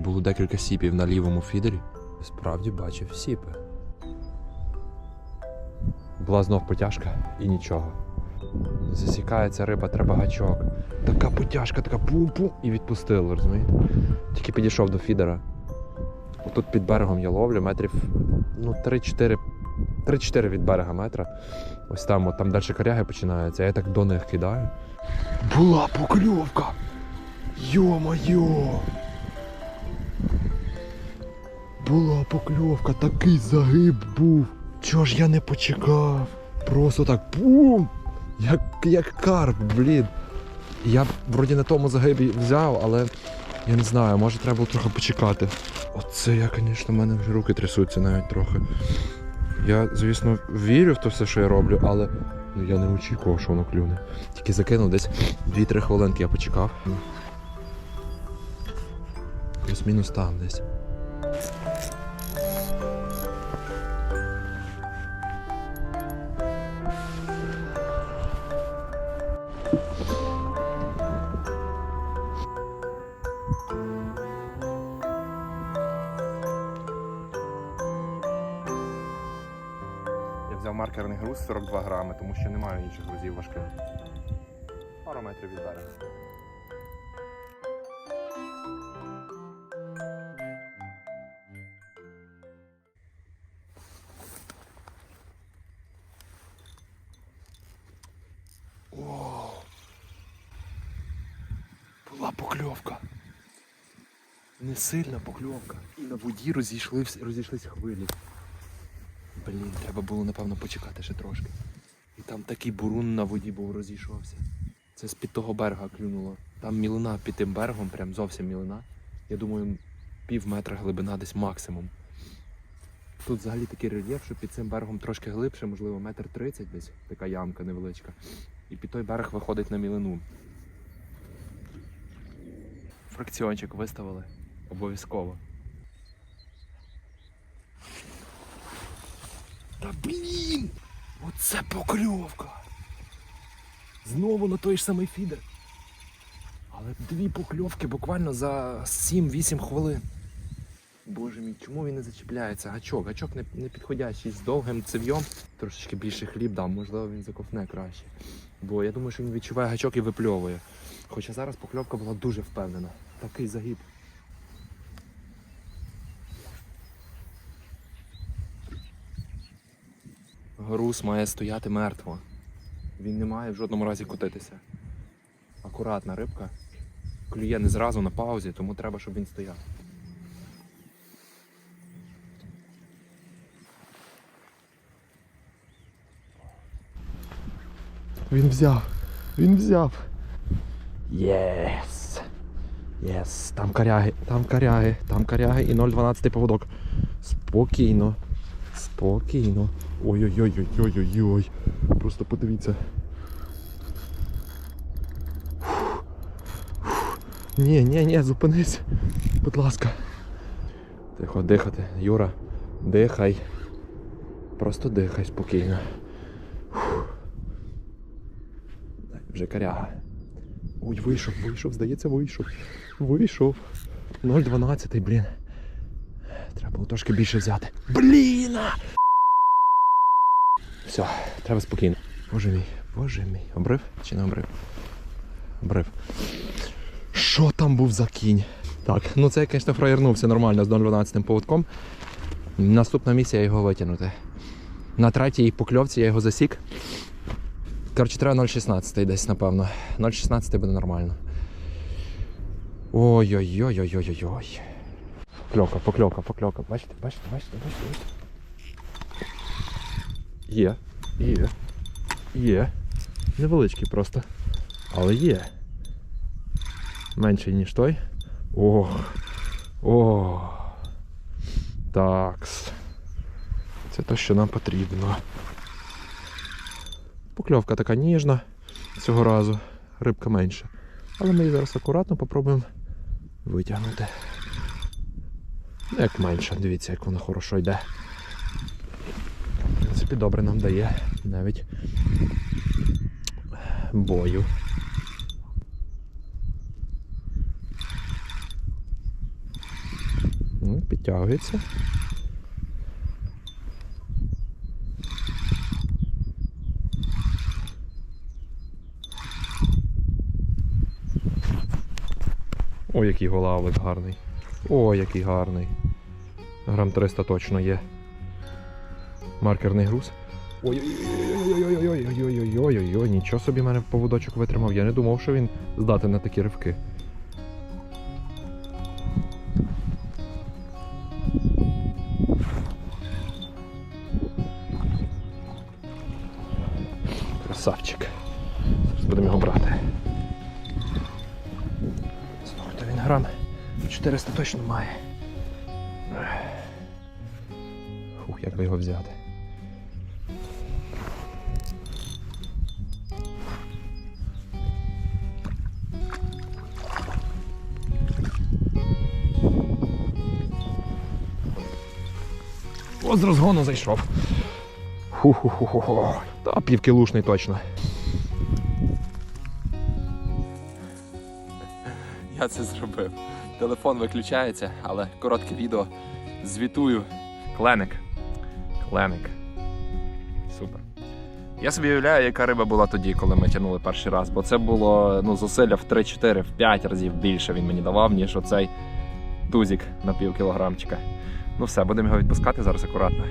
було декілька сіпів на лівому фідері. Справді бачив сіпи. Була знов потяжка і нічого. Засікається риба, треба гачок. Така потяжка, така пум-пум, і відпустили, розумієте? Тільки підійшов до фідера. Тут під берегом я ловлю метрів ну, 3-4 3-4 від берега метра. Ось там, от там далі коряги починаються, я так до них кидаю. Була покльовка! Йо-моє! Була покльовка, такий загиб був. Чого ж я не почекав? Просто так бум! Як, як карп, блін. Я вроді на тому загибі взяв, але я не знаю, може треба було трохи почекати. Оце я, звісно, в мене вже руки трясуться навіть трохи. Я, звісно, вірю в те все, що я роблю, але ну, я не очікував, що воно клюне. Тільки закинув десь 2-3 хвилинки я почекав. Плюс-мінус там десь. Маркерний груз 42 грами, тому що не маю інших грузів важких. Пару метрів від берега. Була покльовка. Не сильна покльовка. І на воді розійшлись, розійшлись хвилі. Блін, треба було, напевно, почекати ще трошки. І там такий бурун на воді був розійшовся. Це з-під того берега клюнуло. Там мілина під тим берегом, прям зовсім мілина. Я думаю, пів метра глибина десь максимум. Тут взагалі такий рельєф, що під цим берегом трошки глибше, можливо, метр тридцять десь, така ямка невеличка. І під той берег виходить на мілину. Фракціончик виставили. Обов'язково. Та блін! Оце покльовка! Знову на той ж самий фідер. Але дві покльовки буквально за 7-8 хвилин. Боже мій, чому він не зачіпляється? Гачок, гачок не, не підходящий з довгим цев'йом. Трошечки більше хліб дам, можливо, він заковне краще. Бо я думаю, що він відчуває гачок і випльовує. Хоча зараз покльовка була дуже впевнена. Такий загиб. Груз має стояти мертво. Він не має в жодному разі котитися. Акуратна рибка. Клює не зразу на паузі, тому треба, щоб він стояв. Він взяв. Він взяв. Єс. Єс. Там коряги, там коряги, там коряги і 0,12 поводок. Спокійно. Спокійно. Ой-ой-ой-ой-ой-ой-ой. Просто подивіться. Ні, ні, ні, зупинись. Будь ласка. Тихо, дихати. Юра, дихай. Просто дихай спокійно. Вже коряга. Ой, вийшов, вийшов, здається, вийшов. Вийшов. 0,12, блін. Треба було трошки більше взяти. Блін! Все, треба спокійно. Боже мій, боже мій. Обрив чи не обрив? Обрив. Що там був за кінь? Так, ну це я, звісно, фраєрнувся нормально з 0,12 поводком. Наступна місія його витягнути. На третій покльовці я його засік. Коротше, треба 0,16 десь, напевно. 0,16 буде нормально. Ой-ой-ой-ой-ой-ой. Покльовка, покльовка, покльовка. Бачите, бачите, бачите, бачите, бачите. Є, є, є. Невеличкий просто. Але є. Менший, ніж той. Ох. Ох. Такс. Це те, що нам потрібно. Покльовка така ніжна цього разу, рибка менша. Але ми її зараз акуратно попробуємо витягнути. Ну, Як менше, дивіться, як вона хорошо йде. В принципі, добре нам дає навіть бою. Угу, підтягується. Ой, який голавлик гарний. Ой, який гарний. Грам 300 точно є. Маркерний груз. Ой-ой-ой-ой-ой-ой-ой-ой-ой-ой-ой, нічого собі мене поводочок витримав. Я не думав, що він здатен на такі ривки. Красавчик. Зараз будемо його брати. То він грам 400 точно має. Фух, як би його взяти. О, з розгону зайшов. Ху-ху-ху-ху. Та півкілушний точно. Я це зробив. Телефон виключається, але коротке відео. Звітую. Кленик. Кленик. Супер. Я собі уявляю, яка риба була тоді, коли ми тягнули перший раз, бо це було ну, зусилля в 3-4, в 5 разів більше він мені давав, ніж оцей тузик на пів кілограмчика. Ну все, будемо його відпускати зараз акуратно.